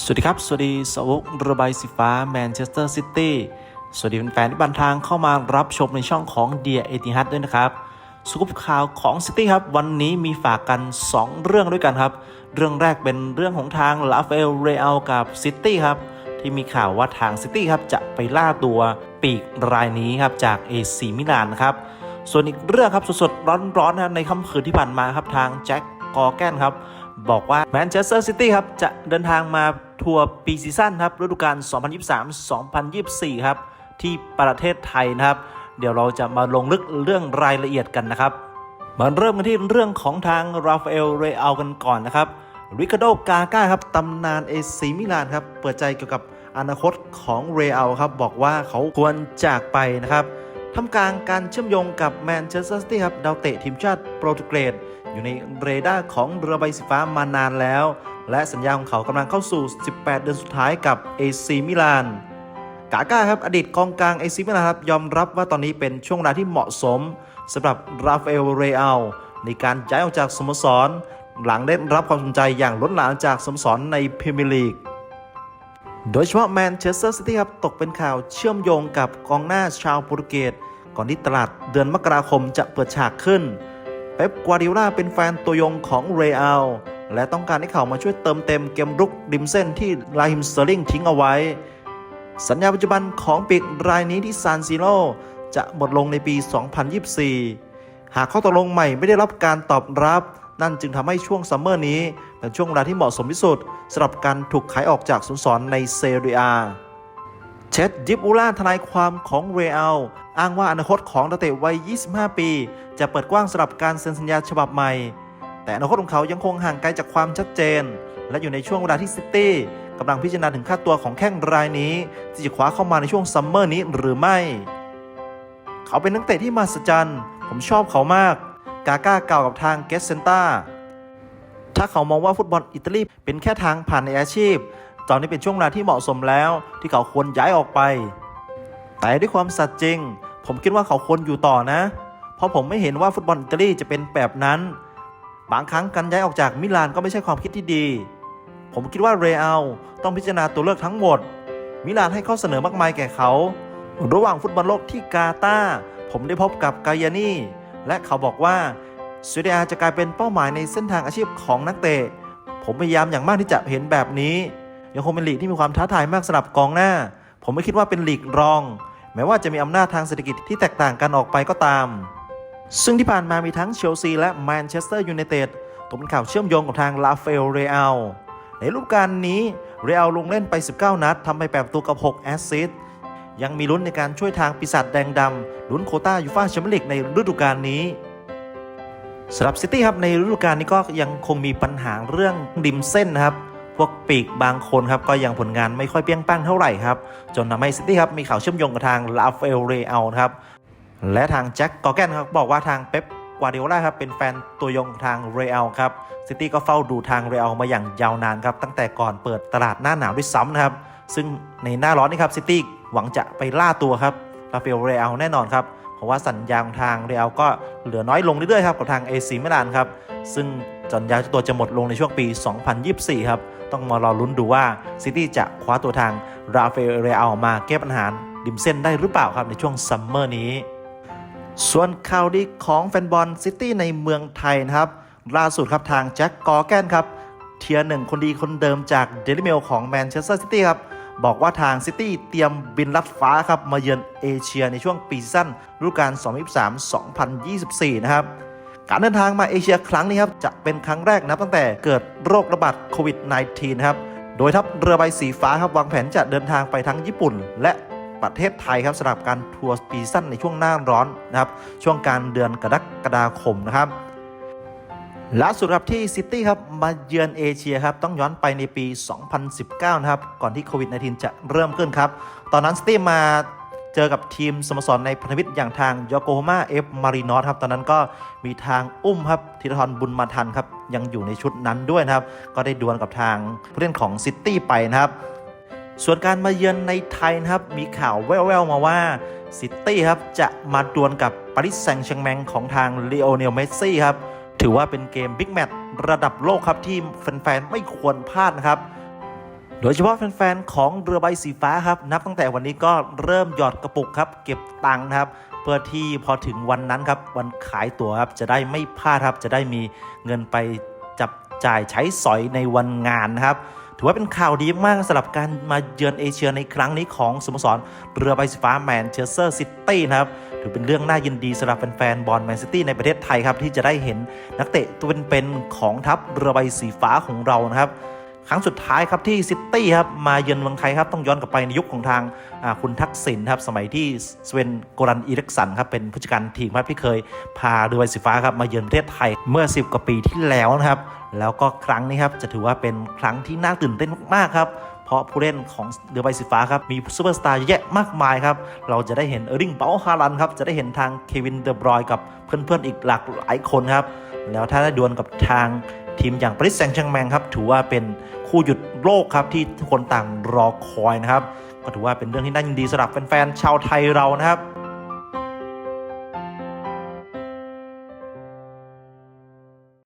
สวัสดีครับ สวัสดีสาวกระบายสีฟ้าแมนเชสเตอร์ซิตี้ สวัสดีแฟนๆที่บันทางเข้ามารับชมในช่องของเดียเอติฮัดด้วยนะครับสกุปข่าวของซิตี้ครับ วันนี้มีฝากกัน 2 เรื่องด้วยกันครับ เรื่องแรกเป็นเรื่องของทางลาฟเอลเรอัลกับซิตี้ครับ ที่มีข่าวว่าทางซิตี้ครับจะไปล่าตัวปีกรายนี้ครับจากเอซีมิลานนะครับ ส่วนอีกเรื่องครับสดๆร้อนๆนะในค่ำคืนที่ผ่านมาครับทางแจ็คกอร์แกนครับ บอกว่าแมนเชสเตอร์ซิตี้ครับ จะเดินทางมาทัวร์ปีซีซั่นครับฤดูกาล 2023-2024 ครับ ที่ประเทศไทยนะครับ เดี๋ยวเราจะมาลงลึกเรื่องรายละเอียดกันนะครับมาเริ่มกันที่เรื่องของทางราฟาเอลเรอัลกันก่อนนะครับริคาโดกาก้าครับตำนานเอซีมิลานครับ เปิดใจเกี่ยวกับอนาคตของเรอัลครับ บอกว่าเขาควรจากไปนะครับทำกลางการเชื่อมโยงกับแมนเชสเตอร์ซิตี้ครับ ดาวเตะทีมชาติโปรตุเกส อยู่ในเรดาร์ของเรือใบสีฟ้ามานานแล้ว และสัญญาของเขากำลังเข้าสู่ 18 เดือนสุดท้ายกับเอซีมิลานกาก้าครับอดีตกองกลางเอซิมิลานครับยอมรับว่าตอนนี้เป็นช่วงเวลาที่เหมาะสมสำหรับราฟาเอล เรอัลในการย้ายออกจากสโมสร หลังได้รับความสนใจอย่างล้นหลามจากสโมสรในพรีเมียร์ลีกโดยเฉพาะแมนเชสเตอร์ซิตี้ครับตกเป็นข่าวเชื่อมโยงกับกองหน้าชาวโปรตุเกสก่อนที่ตลาดเดือนมกราคมจะเปิดฉากขึ้น เป๊ปกัวดิโอลาเป็นแฟนตัวยงของเรอัลและต้องการให้เขามาช่วยเติมเต็มเกมรุกริมเส้นที่ลาฮิมสเตอร์ลิงทิ้งเอาไว้ สัญญาปัจจุบันของปีกรายนี้ที่ซานซิโร่จะหมดลงในปี 2024 หากข้อตกลงใหม่ไม่ได้รับการตอบรับ นั่นจึงทำให้ช่วงซัมเมอร์นี้ เป็นช่วงเวลาที่เหมาะสมที่สุดสำหรับการถูกขายออกจากสโมสรในเซเรีย เช็ดยิบอูล่าทนายความของเรอัลอ้างว่าอนาคตของนักเตะวัย 25 ปี จะเปิดกว้างสำหรับการเซ็นสัญญาฉบับใหม่ แต่อนาคตของเขายังคงห่างไกลจากความชัดเจน และอยู่ในช่วงเวลาที่ซิตี้กำลังพิจารณาถึงค่าตัวของแข้งรายนี้ ที่จะคว้าเข้ามาในช่วงซัมเมอร์นี้หรือไม่ เขาเป็นนักเตะที่มหัศจรรย์ ผมชอบเขามาก กาก้าเก่าวกับทางเกสเซนตาถ้าเขามองว่าฟุตบอลอิตาลีเป็นแค่ทางผ่านในอาชีพ ตอนนี้เป็นช่วงเวลาที่เหมาะสมแล้ว ที่เขาควรย้ายออกไป แต่ด้วยความสัตย์จริง ผมคิดว่าเขาควรอยู่ต่อนะ เพราะผมไม่เห็นว่าฟุตบอลอิตาลีจะเป็นแบบนั้น บางครั้งการย้ายออกจากมิลานก็ไม่ใช่ความคิดที่ดี ผมคิดว่าเรอัลต้องพิจารณาตัวเลือกทั้งหมด มิลานให้ข้อเสนอมากมายแก่เขา ระหว่างฟุตบอลโลกที่กาตาผมได้พบกับกายานี่และเขาบอกว่าสวีเดนจะกลายเป็นเป้าหมายในเส้นทางอาชีพของนักเตะ ผมพยายามอย่างมากที่จะเห็นแบบนี้ ยังคงเป็นลีกที่มีความท้าทายมากสำหรับกองหน้า ผมไม่คิดว่าเป็นลีกรอง แม้ว่าจะมีอำนาจทางเศรษฐกิจที่แตกต่างกันออกไปก็ตาม ซึ่งที่ผ่านมามีทั้งเชลซีและแมนเชสเตอร์ยูไนเต็ดตกเป็นข่าวเชื่อมโยงกับทางลาเฟลเรอัลในฤดูกาลนี้เรอัลลงเล่นไป 19 นัดทำไป8ประตูกับ 6 แอสซิสต์ยังมีลุ้นในการช่วยทางปีศาจแดงดำลุ้นโคต้ายูฟ่าแชมเปี้ยนลีกในฤดูกาลนี้สำหรับซิตี้ครับในฤดูกาลนี้ก็ยังคงมีปัญหาเรื่องดิมเส้นนะครับ พวกปีกบางคนครับก็ยังผลงานไม่ค่อยเปี้ยงป้างเท่าไหร่ครับ จนทำให้ซิตี้ครับมีข่าวเชื่อมโยงกับทางลาเฟลเรอัลครับและทางแจ็คกอร์แกนครับบอกว่าทางเป๊ปกวาดิโอลาครับเป็นแฟนตัวยงทางเรอัลครับซิตี้ก็เฝ้าดูทางเรอัลมาอย่างยาวนานครับตั้งแต่ก่อนเปิดตลาดหน้าหนาวด้วยซ้ำนะครับซึ่งในหน้าร้อนนี่ครับซิตี้หวังจะไปล่าตัวครับลาเฟลเรอัลแน่นอนครับ ราะว่าสัญญาของทางเรอัลก็เหลือน้อยลงเรื่อยๆครับกับทางเอซีมิลานครับซึ่งจนยาตัวจะหมดลงในช่วงปี 2024 ครับ ต้องมารอลุ้นดูว่าซิตี้จะคว้าตัวทางราฟเอลเรอัลมาแก้ปัญหาดิมเส้นได้หรือเปล่าครับในช่วงซัมเมอร์นี้ ส่วนข่าวดีของแฟนบอลซิตี้ในเมืองไทยนะครับ ล่าสุดครับทางแจ็คกอร์แกนครับ เทียร์หนึ่งคนดีคนเดิมจากเดลิเมลของแมนเชสเตอร์ซิตี้ครับ บอกว่าทางซิตี้เตรียมบินลัดฟ้าครับมาเยือนเอเชียในช่วงปีซีซั่นฤดูกาล 2023-2024 นะครับการเดินทางมาเอเชียครั้งนี้ครับจะเป็นครั้งแรกนับตั้งแต่เกิดโรคระบาดโควิด -19 นะครับ โดยทัพเรือใบสีฟ้าครับวางแผนจะเดินทางไปทั้งญี่ปุ่น และประเทศไทยครับสำหรับการทัวร์ปีสั้นในช่วงหน้าร้อนนะครับช่วงกลารเดือนกรกฎาคมนะครับ ล่าสุดครับที่ซิตี้ครับมาเยือนเอเชียครับต้องย้อนไปในปี 2019 นะครับ ก่อนที่โควิด -19 จะเริ่มขึ้นครับ ตอนนั้นซิตี้มาเจอกับทีมสโมสรในพันธมิตรอย่างทางโยโกฮาม่าเอฟมารีนอสครับ ตอนนั้นก็มีทางอุ้มครับธีรทรบุญมาทันครับ ยังอยู่ในชุดนั้นด้วยนะครับ ก็ได้ดวลกับทางผู้เล่นของซิตี้ไปนะครับ ส่วนการมาเยือนในไทยนะครับ มีข่าวแว่วๆมาว่าซิตี้ครับจะมาดวลกับปารีสแซงต์แชงแมงของทางลีโอเนลเมสซี่ครับ ถือว่าเป็นเกมบิ๊กแมตช์ระดับโลกครับที่แฟนๆไม่ควรพลาดนะครับ โดยเฉพาะแฟนๆของเรือใบสีฟ้าครับ นับตั้งแต่วันนี้ก็เริ่มหยอดกระปุกครับ เก็บตังค์นะครับ เพื่อที่พอถึงวันนั้นครับ วันขายตั๋วครับจะได้ไม่พลาดครับ จะได้มีเงินไปจับจ่ายใช้สอยในวันงานนะครับถือว่าเป็นข่าวดีมากสำหรับการมาเยือนเอเชียในครั้งนี้ของสโมสรเรือใบสีฟ้าแมนเชสเตอร์ซิตี้นะครับ ถือเป็นเรื่องน่ายินดีสำหรับแฟนๆบอลแมนซิตี้ในประเทศไทยครับ ที่จะได้เห็นนักเตะตัวเป็นๆของทัพเรือใบสีฟ้าของเรานะครับครั้งสุดท้ายครับที่ซิตี้ครับมาเยือนเมืองไทยครับต้องย้อนกลับไปในยุคของทางคุณทักษิณครับสมัยที่สเวนโกรันอีเล็กสันครับเป็นผู้จัดการทีมครับที่เคยพาเรือใบสีฟ้าครับมาเยือนประเทศไทยเมื่อ 10 กว่าปีที่แล้วนะครับ แล้วก็ครั้งนี้ครับจะถือว่าเป็นครั้งที่น่าตื่นเต้นมากๆครับเราะผู้เล่นของเรือใบสีฟ้าครับมีซูเปอร์สตาร์เยอะแยะมากมายครับเราจะได้เห็นเออร์ลิงเปาฮารันครับจะได้เห็นทางเควินเดอบรอยกับเพื่อนๆอีกหลากหลายคนครับแล้วถ้าได้ดวลกับทางทีมอย่างปริสแซงชังแมงครับถือว่าเป็นคู่หยุดโลกครับที่ทุกคนต่างรอคอยนะครับก็ถือว่าเป็นเรื่องที่น่ายินดีสำหรับแฟนๆชาวไทยเรานะครับ